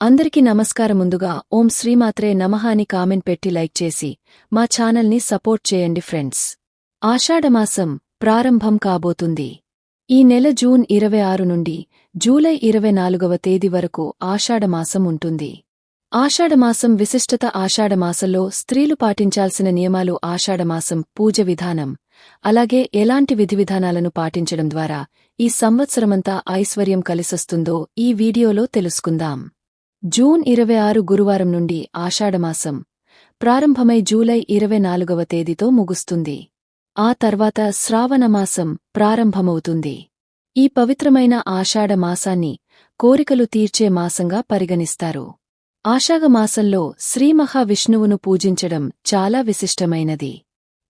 అందరికీ నమస్కారం ముందుగా ఓం శ్రీమాత్రే నమః అని కామెంట్ పెట్టి లైక్ చేసి మా ఛానల్ని సపోర్ట్ చేయండి ఫ్రెండ్స్. ఆషాఢమాసం ప్రారంభం కాబోతుంది. ఈ నెల జూన్ ఇరవై ఆరు నుండి జూలై ఇరవై నాలుగవ తేదీ వరకు ఆషాఢమాసం ఉంటుంది. ఆషాఢమాసం విశిష్టత ఆషాఢమాసంలో స్త్రీలు పాటించాల్సిన నియమాలు ఆషాఢమాసం పూజ విధానం అలాగే ఎలాంటి విధివిధానాలను పాటించడం ద్వారా ఈ సంవత్సరమంతా ఐశ్వర్యం కలిసొస్తుందో ఈ వీడియోలో తెలుసుకుందాం. జూన్ ఇరవై ఆరు గురువారం నుండి ఆషాఢమాసం. ప్రారంభమై జూలై ఇరవై నాలుగవ తేదీతో ముగుస్తుంది. ఆ తర్వాత శ్రావణమాసం ప్రారంభమవుతుంది. ఈ పవిత్రమైన ఆషాఢమాసాన్ని కోరికలు తీర్చే మాసంగా పరిగణిస్తారు. ఆషాఢమాసంలో శ్రీమహావిష్ణువును పూజించడం చాలా విశిష్టమైనది.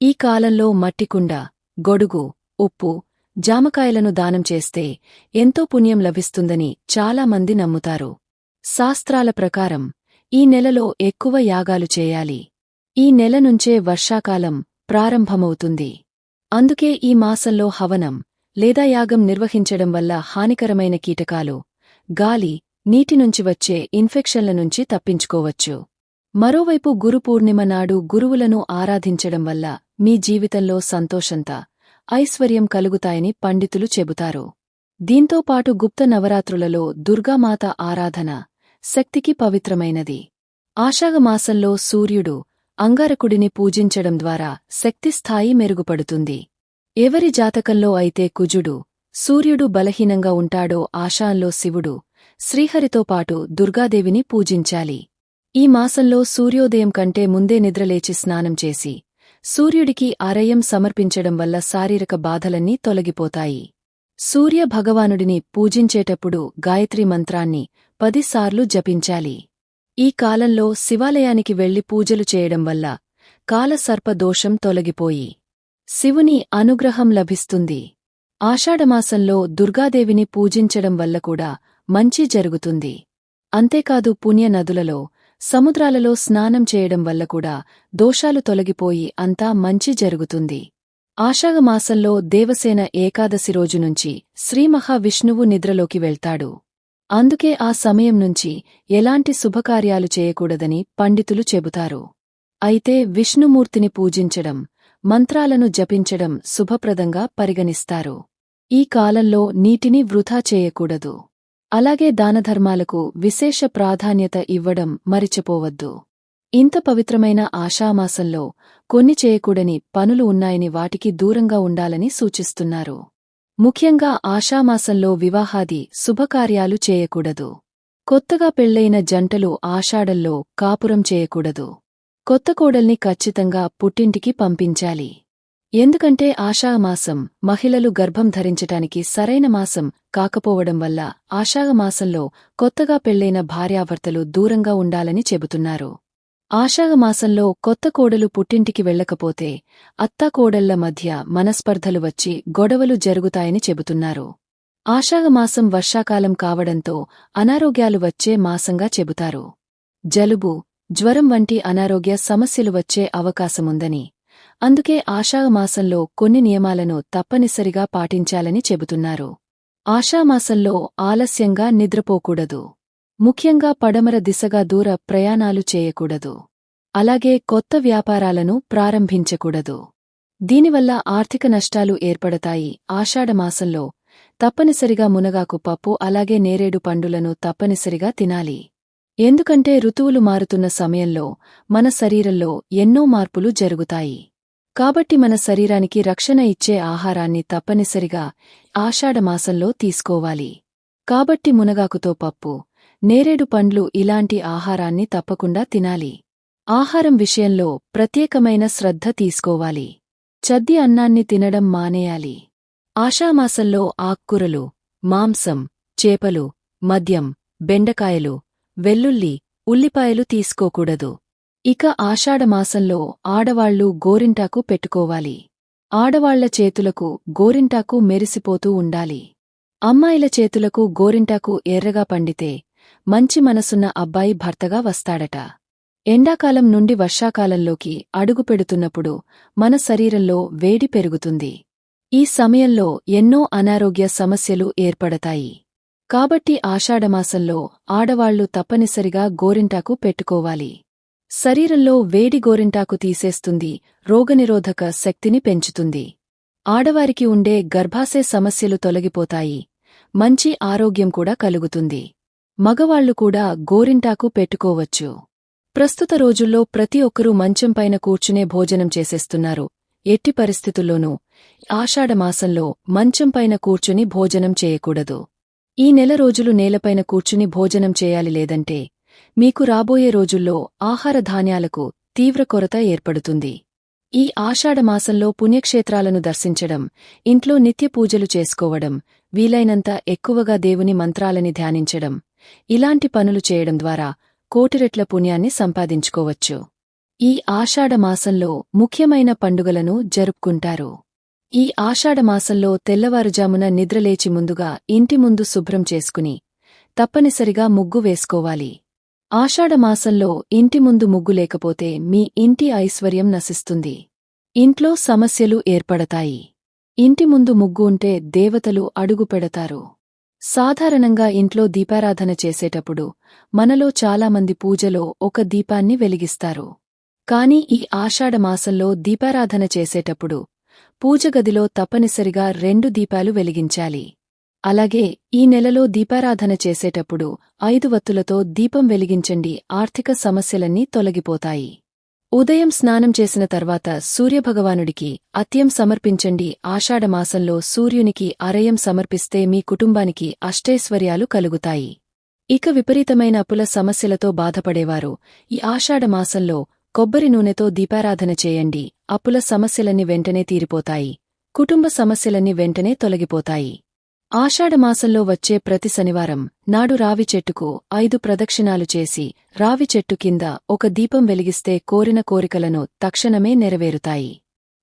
ఈ కాలంలో మట్టికుండ గొడుగు ఉప్పు జామకాయలను దానం చేస్తే ఎంతో పుణ్యం లభిస్తుందని చాలామంది నమ్ముతారు. శాస్త్రాల ప్రకారం ఈ నెలలో ఎక్కువ యాగాలు చేయాలి. ఈ నెల నుంచే వర్షాకాలం ప్రారంభమవుతుంది. అందుకే ఈ మాసంలో హవనం లేదా యాగం నిర్వహించడం వల్ల హానికరమైన కీటకాలు గాలి నీటి నుంచి వచ్చే ఇన్ఫెక్షన్ల నుంచి తప్పించుకోవచ్చు. మరోవైపు గురు పూర్ణిమ నాడు గురువులను ఆరాధించడం వల్ల మీ జీవితంలో సంతోషంత ఐశ్వర్యం కలుగుతాయని పండితులు చెబుతారు. దీంతోపాటు గుప్త నవరాత్రులలో దుర్గామాత ఆరాధన శక్తికి పవిత్రమైనది. ఆషాఢమాసంలో సూర్యుడు అంగారకుడిని పూజించడం ద్వారా శక్తి స్థాయి మెరుగుపడుతుంది. ఎవరి జాతకంలో అయితే కుజుడు సూర్యుడు బలహీనంగా ఉంటాడో ఆశాంలో శివుడు శ్రీహరితో పాటు దుర్గాదేవిని పూజించాలి. ఈ మాసంలో సూర్యోదయం కంటే ముందే నిద్రలేచి స్నానం చేసి సూర్యుడికి అరయం సమర్పించడం వల్ల శారీరక బాధలన్నీ తొలగిపోతాయి. సూర్య భగవానుడిని పూజించేటప్పుడు గాయత్రి మంత్రాన్ని పదిసార్లు జపించాలి. ఈ కాలంలో శివాలయానికి వెళ్ళి పూజలు చేయడం వల్ల కాలసర్పదోషం తొలగిపోయి శివుని అనుగ్రహం లభిస్తుంది. ఆషాఢమాసంలో దుర్గాదేవిని పూజించడం వల్ల కూడా మంచి జరుగుతుంది. అంతేకాదు పుణ్య నదులలో సముద్రాలలో స్నానం చేయడం వల్ల కూడా దోషాలు తొలగిపోయి అంతా మంచి జరుగుతుంది. ఆషాఢమాసంలో దేవసేన ఏకాదశి రోజు నుంచి శ్రీమహావిష్ణువు నిద్రలోకి వెళ్తాడు. అందుకే ఆ సమయం నుంచి ఎలాంటి శుభకార్యాలు చేయకూడదని పండితులు చెబుతారు. అయితే విష్ణుమూర్తిని పూజించడం మంత్రాలను జపించడం శుభప్రదంగా పరిగణిస్తారు. ఈ కాలంలో నీటిని వృధా చేయకూడదు. అలాగే దానధర్మాలకు విశేష ప్రాధాన్యత ఇవ్వడం మరిచిపోవద్దు. ఇంత పవిత్రమైన ఆషామాసంలో కొన్ని చేయకూడని పనులు ఉన్నాయని వాటికి దూరంగా ఉండాలని సూచిస్తున్నారు. ముఖ్యంగా ఆషామాసంలో వివాహాది శుభకార్యాలు చేయకూడదు. కొత్తగా పెళ్ళైన జంటలు ఆషాఢంలో కాపురం చేయకూడదు. కొత్త కోడల్ని ఖచ్చితంగా పుట్టింటికి పంపించాలి. ఎందుకంటే ఆషామాసం మహిళలు గర్భం ధరించటానికి సరైన మాసం కాకపోవడం వల్ల ఆషాఢమాసంలో కొత్తగా పెళ్ళైన భార్యాభర్తలు దూరంగా ఉండాలని చెబుతున్నారు. ఆషాఢమాసంలో కొత్త కోడలు పుట్టింటికి వెళ్ళకపోతే అత్తాకోడళ్ళ మధ్య మనస్పర్ధలు వచ్చి గొడవలు జరుగుతాయని చెబుతున్నారు. ఆషాఢమాసం వర్షాకాలం కావడంతో అనారోగ్యాలు వచ్చే మాసంగా చెబుతారు. జలుబు జ్వరం వంటి అనారోగ్య సమస్యలు వచ్చే అవకాశముందని అందుకే ఆషాఢమాసంలో కొన్ని నియమాలను తప్పనిసరిగా పాటించాలని చెబుతున్నారు. ఆషామాసంలో ఆలస్యంగా నిద్రపోకూడదు. ముఖ్యంగా పడమర దిశగా దూర ప్రయాణాలు చేయకూడదు. అలాగే కొత్త వ్యాపారాలను ప్రారంభించకూడదు. దీనివల్ల ఆర్థిక నష్టాలు ఏర్పడతాయి. ఆషాఢమాసంలో తప్పనిసరిగా మునగాకు పప్పు అలాగే నేరేడు పండులను తప్పనిసరిగా తినాలి. ఎందుకంటే ఋతువులు మారుతున్న సమయంలో మన శరీరంలో ఎన్నో మార్పులు జరుగుతాయి. కాబట్టి మన శరీరానికి రక్షణ ఇచ్చే ఆహారాన్ని తప్పనిసరిగా ఆషాఢమాసంలో తీసుకోవాలి. కాబట్టి మునగాకుతో పప్పు. నేరేడు పండ్లు ఇలాంటి ఆహారాన్ని తప్పకుండా తినాలి. ఆహారం విషయంలో ప్రత్యేకమైన శ్రద్ధ తీసుకోవాలి. చద్ది అన్నాన్ని తినడం మానేయాలి. ఆషామాసంలో ఆకుకూరలు మాంసం చేపలు మద్యం బెండకాయలు వెల్లుల్లి ఉల్లిపాయలు తీసుకోకూడదు. ఇక ఆషాఢమాసంలో ఆడవాళ్ళు గోరింటాకు పెట్టుకోవాలి. ఆడవాళ్ళ చేతులకు గోరింటాకు మెరిసిపోతూ ఉండాలి. అమ్మాయిల చేతులకు గోరింటాకు ఎర్రగా పండితే మంచి మనసున్న అబ్బాయి భర్తగా వస్తాడట. ఎండాకాలం నుండి వర్షాకాలంలోకి అడుగుపెడుతున్నప్పుడు మన శరీరంలో వేడి పెరుగుతుంది. ఈ సమయంలో ఎన్నో అనారోగ్య సమస్యలు ఏర్పడతాయి. కాబట్టి ఆషాఢమాసంలో ఆడవాళ్ళు తప్పనిసరిగా గోరింటాకు పెట్టుకోవాలి. శరీరంలో వేడి గోరింటాకు తీసేస్తుంది రోగనిరోధక శక్తిని పెంచుతుంది. ఆడవారికి ఉండే గర్భాశయ సమస్యలు తొలగిపోతాయి మంచి ఆరోగ్యం కూడా కలుగుతుంది. మగవాళ్ళు కూడా గోరింటాకు పెట్టుకోవచ్చు. ప్రస్తుత రోజుల్లో ప్రతి ఒక్కరూ మంచంపైన కూర్చునే భోజనం చేసేస్తున్నారు. ఎట్టి పరిస్థితుల్లోనూ ఆషాఢమాసంలో మంచంపైన కూర్చుని భోజనం చేయకూడదు. ఈ నెల రోజులు నేలపైన కూర్చుని భోజనం చేయాలి లేదంటే మీకు రాబోయే రోజుల్లో ఆహార ధాన్యాలకు తీవ్ర కొరత ఏర్పడుతుంది. ఈ ఆషాఢమాసంలో పుణ్యక్షేత్రాలను దర్శించడం ఇంట్లో నిత్య పూజలు చేసుకోవడం వీలైనంత ఎక్కువగా దేవుని మంత్రాలని ధ్యానించడం ఇలాంటి పనులు చేయడం ద్వారా కోటిరెట్ల పుణ్యాన్ని సంపాదించుకోవచ్చు. ఈ ఆషాఢమాసంలో ముఖ్యమైన పండుగలను జరుపుకుంటారు. ఈ ఆషాఢమాసంలో తెల్లవారుజామున నిద్రలేచి ముందుగా ఇంటి ముందు శుభ్రం చేసుకుని తప్పనిసరిగా ముగ్గు వేసుకోవాలి. ఆషాఢమాసంలో ఇంటి ముందు ముగ్గు లేకపోతే మీ ఇంటి ఐశ్వర్యం నశిస్తుంది. ఇంట్లో సమస్యలు ఏర్పడతాయి. ఇంటి ముందు ముగ్గు ఉంటే దేవతలు అడుగు పెడతారు. సాధారణంగా ఇంట్లో దీపారాధన చేసేటప్పుడు మనలో చాలామంది పూజలో ఒక దీపాన్ని వెలిగిస్తారు. కాని ఈ ఆషాఢమాసంలో దీపారాధన చేసేటప్పుడు పూజగదిలో తప్పనిసరిగా రెండు దీపాలు వెలిగించాలి. అలాగే ఈ నెలలో దీపారాధన చేసేటప్పుడు ఐదు వత్తులతో దీపం వెలిగించండి ఆర్థిక సమస్యలన్నీ తొలగిపోతాయి. ఉదయం స్నానం చేసిన తర్వాత సూర్యభగవానుడికి అత్యం సమర్పించండి ఆషాఢమాసంలో సూర్యునికి అరయం సమర్పిస్తే మీ కుటుంబానికి అష్టైశ్వర్యాలు కలుగుతాయి ఇక విపరీతమైన అప్పుల సమస్యలతో బాధపడేవారు. ఈ ఆషాఢమాసంలో కొబ్బరి నూనెతో దీపారాధన చేయండి. అప్పుల సమస్యలన్నీ వెంటనే తీరిపోతాయి. కుటుంబ సమస్యలన్నీ వెంటనే తొలగిపోతాయి. ఆషాఢమాసంలో వచ్చే ప్రతి శనివారం నాడు రావి చెట్టుకు ఐదు ప్రదక్షిణాలు చేసి రావి చెట్టు కింద ఒక దీపం వెలిగిస్తే కోరిన కోరికలను తక్షణమే నెరవేరుతాయి.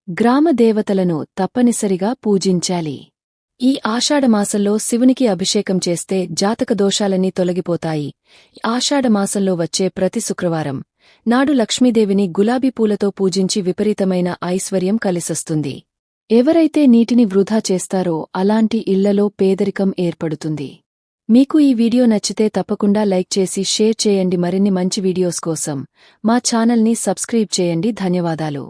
గ్రామ దేవతలను తప్పనిసరిగా పూజించాలి. ఈ ఆషాఢమాసంలో శివునికి అభిషేకం చేస్తే జాతక దోషాలన్నీ తొలగిపోతాయి. ఆషాఢమాసంలో వచ్చే ప్రతి శుక్రవారం నాడు లక్ష్మీదేవిని గులాబీ పూలతో పూజించి విపరీతమైన ఐశ్వర్యం కలిసొస్తుంది. ఎవరైతే నీటిని వృధా చేస్తారో అలాంటి ఇళ్ళలో పేదరికం ఏర్పడుతుంది. మీకు ఈ వీడియో నచ్చితే తప్పకుండా లైక్ చేసి షేర్ చేయండి. మరిన్ని మంచి వీడియోస్ కోసం మా ఛానల్ని సబ్స్క్రైబ్ చేయండి. ధన్యవాదాలు.